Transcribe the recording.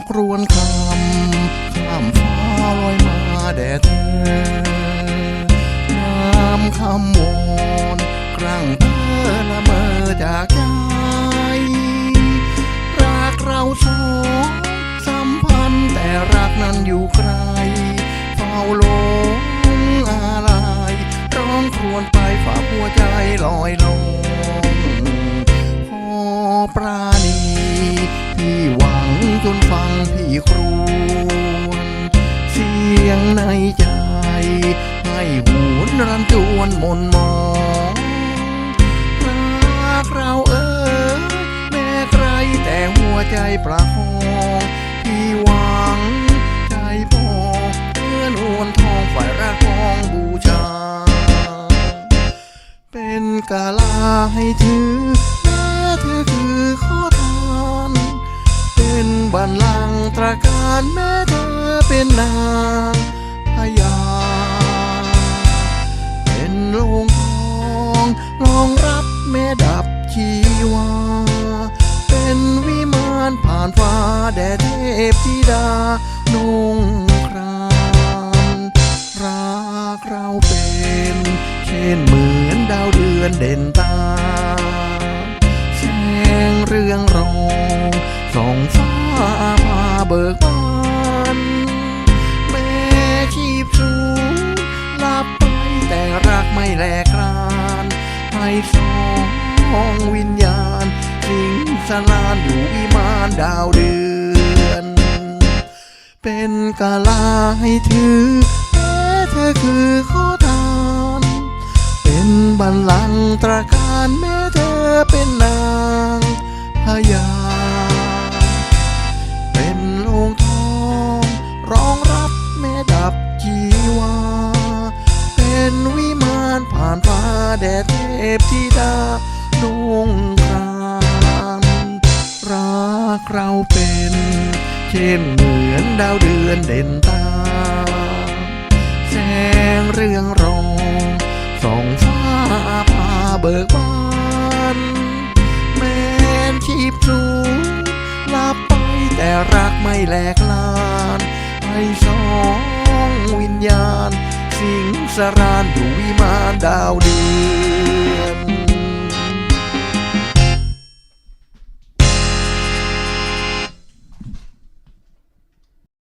อกรวนคำข้ามฟ้าลอยมาแด่เธอนามคำวอนกลางเธอละเมอจากเจ้า มนมองรักเราเอ่ยแม้ใครแต่หัวใจประคองพี่หวังใจพอเพื่อนวนทองฝ่ายรักองบูชา เป็นกาลาให้ถือแม้เธอคือข้อทาน เป็นบันลังก์ตราการแม้เธอเป็นนา รองรับแม่ดับชีวา เป็นวิมานผ่านฟ้าแด่เทพธิดานุ่งครามรักเราเป็นเช่นเหมือนดาวเดือนเด่นตาแสงเรืองรองส่องฟ้าพาเบิกบาน สองวิญญาณ สิงสลานอยู่วิมานดาวเดือน เป็นกาลาให้ถือแม้เธอคือข้อทาน เป็นบัลลังก์ตราการแม้เธอเป็นนางพญาเป็นโลงทองรองรับแม่ดับจีวา เป็นวิานผ่านฟ้าแดดเทพธิดานุ่งครามรักเราเป็น เช่นเหมือนดาวเดือนเด่นตา แสงเรืองรองส่องฟ้าพาเบิกบานแม้นชีพสูงลับไปแต่รักไม่แหลกลานให้สองวิญญาณ สิงสารานอยู่วิมานดาวดี